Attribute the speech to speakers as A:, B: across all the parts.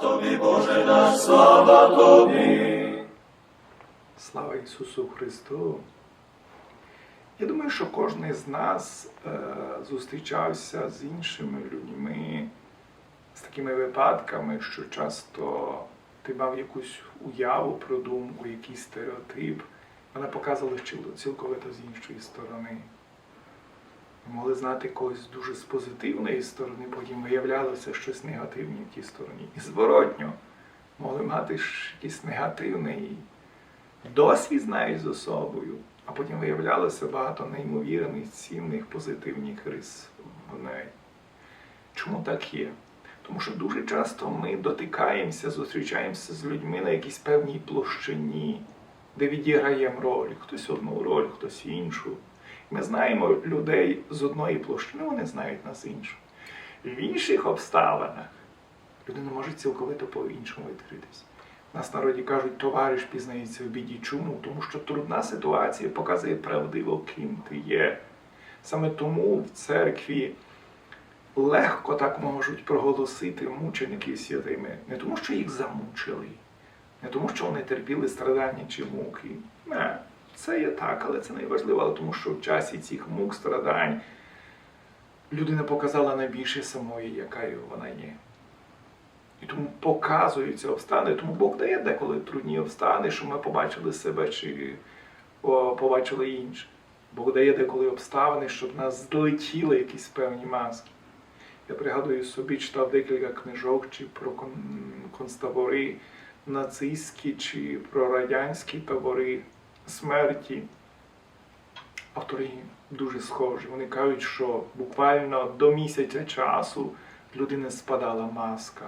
A: тобі, Боже наш, слава тобі.
B: Слава Ісусу Христу! Я думаю, що кожен з нас е, зустрічався з іншими людьми, з такими випадками, що часто ти мав якусь уяву про думку, якийсь стереотип, вона показувала цілковито з іншої сторони. Могли знати когось дуже з позитивної сторони, потім виявлялося щось негативне в тій стороні. І зворотньо могли мати якийсь негативний досвід знають з особою, а потім виявлялося багато неймовірних, цінних, позитивних рис в неї. Чому так є? Тому що дуже часто ми дотикаємося, зустрічаємося з людьми на якійсь певній площині, де відіграємо роль, хтось одну роль, хтось іншу. Ми знаємо людей з одної площини, вони знають нас іншу. В інших обставинах людина може цілковито по-іншому відкритися. У нас народі кажуть, товариш пізнається в біді. Чому? Тому що трудна ситуація показує правдиво, ким ти є. Саме тому в церкві легко так можуть проголосити мучеників святими. Не тому, що їх замучили, не тому, що вони терпіли страдання чи муки. Не, це є так, але це не важливо, але тому що в часі цих мук, страдань людина показала найбільше самої, якою вона є. І тому показуються обстани, тому Бог дає деколи трудні обстани, щоб ми побачили себе чи побачили інше. Бог дає деколи обставини, щоб нас злетіли якісь певні маски. Я пригадую собі, читав декілька книжок чи про кон- концтабори нацистські, чи про радянські табори смерті. Автори дуже схожі. Вони кажуть, що буквально до місяця часу людини спадала маска,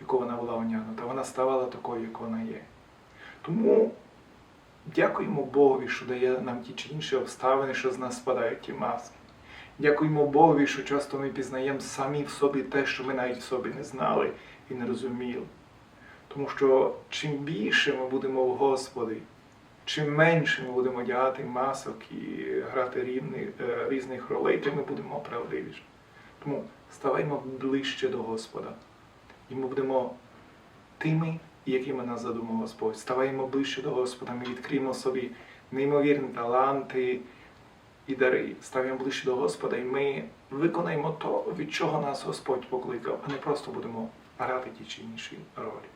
B: яку вона була онянута. Вона ставала такою, як вона є. Тому дякуємо Богові, що дає нам ті чи інші обставини, що з нас спадають ті маски. Дякуємо Богові, що часто ми пізнаємо самі в собі те, що ми навіть в собі не знали і не розуміли. Тому що чим більше ми будемо в Господі, чим менше ми будемо одягати масок і грати рівні, е, різних ролей, тим ми будемо правдивіші. Тому ставаймо ближче до Господа. І ми будемо тими, якими нас задумав Господь. Ставаємо ближче до Господа, ми відкриємо собі неймовірні таланти і дари. Ставимо ближче до Господа, і ми виконаємо то, від чого нас Господь покликав, а не просто будемо грати ті чи інші ролі.